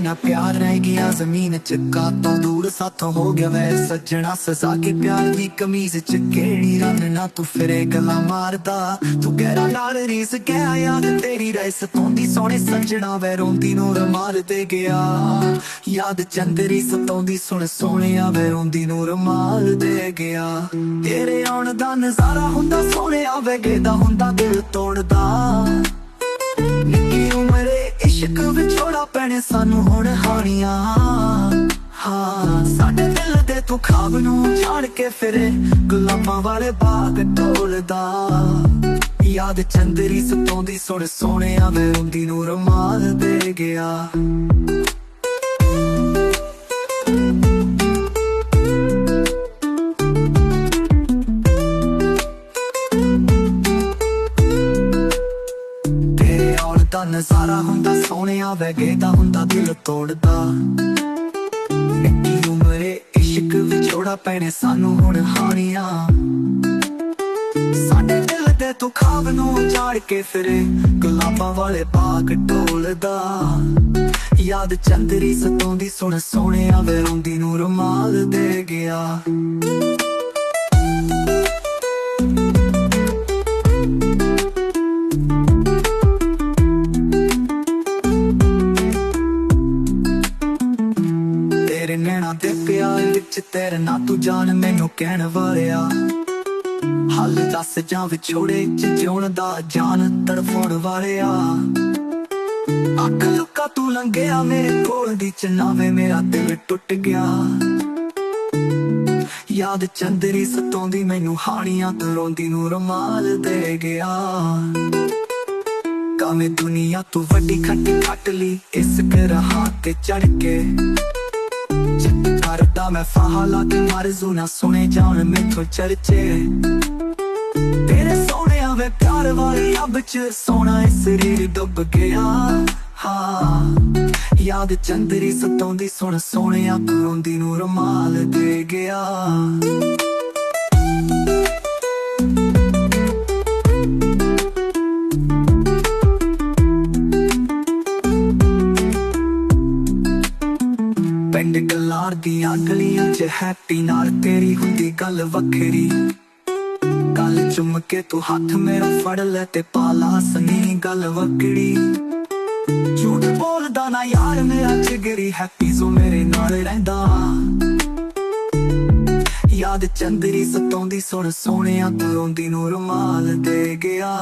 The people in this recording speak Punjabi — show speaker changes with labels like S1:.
S1: ਨਾ ਪਿਆਰ ਰਹਿ ਗਿਆ। ਜ਼ਮੀਨ ਚ ਕਾਤੋਂ ਦੂਰ ਸਾਥੋਂ ਹੋ ਗਿਆ ਵੈ ਸੱਜਣਾ। ਸਜ਼ਾ ਕੇ ਪਿਆਰ ਦੀ ਕਮੀਜ਼ ਚ ਕਿਹੜੀ ਰੰਨ ਨਾ ਤੂੰ ਫਿਰੇ ਗੱਲਾਂ ਮਾਰਦਾ। ਤੂੰ ਗਹਿਰਾ ਨਾਲ ਰੀਸ ਗਿਆ ਯਾਦ ਤੇਰੀ ਰਹਿ ਸਤਾਉਂਦੀ ਸੋਹਣੇ ਸੱਜਣਾ ਵੈ ਰੋਂਦੀ ਨੂੰ ਰਮਾਲ ਤੇ ਗਿਆ। ਯਾਦ ਚੰਦਰੀ ਸਤਾਉਂਦੀ ਸੁਣ ਸੋਹਣਿਆ ਵੈ ਰੋਂਦੀ ਨੂੰ ਰਮਾਲ ਦੇ ਗਿਆ। ਤੇਰੇ ਆਉਣ ਦਾ ਨਜ਼ਾਰਾ ਹੁੰਦਾ, ਸੋਹਣਿਆ ਵੈ ਗੇਦਾ ਹੁੰਦਾ ਦਿਲ ਤੋੜਦਾ ਵਿਛੋੜਾ ਸਾਨੂੰ ਹੁਣ ਹਾਣੀਆਂ। ਹਾਂ, ਸਾਡੇ ਦਿਲ ਦੇ ਤੂੰ ਖਾਬ ਨੂੰ ਛਾੜ ਕੇ ਫਿਰੇ। ਗੁਲਾਮਾਂ ਵਾਲੇ ਬਾਗ ਢੋਲਦਾ ਯਾਦ ਚੰਦਰੀ ਸਤੋਂ ਦੀ ਸੁਣ ਸੋਹਣਿਆ ਵੇ ਰੋਂਦੀ ਨੂੰ ਰਮਾਲ ਦੇ ਗਿਆ। ਦਾ ਨਜ਼ਾਰਾ ਹੁੰਦਾ, ਸੋਹਣਿਆ ਵੈਗੇ ਦਾ ਹੁੰਦਾ, ਦਿਲ ਤੋੜਦਾ। ਨਿੱਕੀ ਉਮਰੇ ਇਸ਼ਕ ਵਿਛੋੜਾ ਪੈਣੇ ਸਾਨੂੰ ਹੁਣ ਹਾਣੀਆਂ। ਸਾਡੇ ਦਿਲ ਦੇ ਤੂੰ ਖਾਬ ਨੂੰ ਝਾੜ ਕੇ ਫਿਰੇ, ਗੁਲਾਬਾਂ ਵਾਲੇ ਬਾਗ ਢੋਲਦਾ ਯਾਦ ਚੰਦਰੀ ਸਤੋਂ ਦੀ ਸੁਣ, ਸੋਹਣਿਆ ਵੇ ਰੋਂਦੀ ਨੂੰ ਰੁਮਾਲ ਦੇ ਗਿਆ। ਪਿਆਰ ਵਿੱਚ ਤੇਰੇ ਤੂੰ ਜਾਣ ਮੈਨੂੰ ਕਹਿਣ ਵਾਲਿਆ। ਹੱਲ ਦੱਸ ਜਾਂ ਵਿਛੋੜੇ ਚ ਜਿਉਣ ਦਾ ਜਾਨ ਤੜਫਣ ਵਾਲਿਆ। ਅੱਖ ਲੁਕਾ ਤੂੰ ਲੰਘਿਆ ਮੇਰੇ ਕੋਲ ਦੀ ਚਨਾਵੇ ਮੇਰਾ ਦਿਲ ਟੁੱਟ ਗਿਆ। ਯਾਦ ਚੰਦਰੀ ਸਤਾਉਂਦੀ ਮੈਨੂੰ ਹਾਣੀਆਂ ਤੂੰ ਰੋਂਦੀ ਨੂੰ ਰਮਾਲ ਦੇ ਗਿਆ। ਕਾਵੇਂ ਦੁਨੀਆ ਤੂੰ ਵੱਡੀ ਖੱਟੀ ਖੱਟ ਲਈ, ਇਸ ਗਰਹਾਂ ਤੇ ਚੜ ਕੇ। ਚਿੱਤ ਮੈਂ ਫਾਹਾ ਲਾ ਕੇ ਮਰ ਨਾ ਸੁਣੇ ਜਾਣ ਮੈਥੋਂ ਚਰਚੇ। ਤੇਰੇ ਸੋਹਣਿਆ ਵੇ ਪਿਆਰ ਵਾਲੀ ਅੱਬ ਚ ਸੋਹਣਾ ਇਸ ਸਰੀਰ ਡੁੱਬ ਗਿਆ। ਹਾਂ, ਯਾਦ ਚੰਦਰੀ ਸਤਾਉਂਦੀ, ਸੁਣ ਸੋਹਣਿਆ ਤੂੰ ਨੂੰ ਰਮਾਲ ਦੇ ਗਿਆ। ਪਿੰਡ ਗਲਾਰ ਦੀਆਂ ਗਲੀਆਂ 'ਚ ਹੈਪੀ ਨਾਲ ਤੇਰੀ ਹੁੰਦੀ ਗੱਲ ਵੱਖਰੀ। ਗੱਲ ਚੁੰਮ ਕੇ ਤੂੰ ਹੱਥ ਮੇਰਾ ਫੜ ਲੈ ਤੇ ਪਾਲਾ ਸਨੀ ਗੱਲ ਵਕੜੀ ਝੂਠ ਬੋਲਦਾ ਨਾ ਯਾਰ, ਮੇਰਾ ਜਿਗਰੀ ਹੈਪੀ ਜ਼ੋ ਮੇਰੇ ਨਾਲ ਰਹਿੰਦਾ। ਯਾਦ ਚੰਦਰੀ ਸਤਾਉਂਦੀ, ਸੁਣ ਸੋਹਣਿਆ ਤੂੰ ਰੋਂਦੀ ਨੂੰ ਰੁਮਾਲ ਦੇ ਗਿਆ।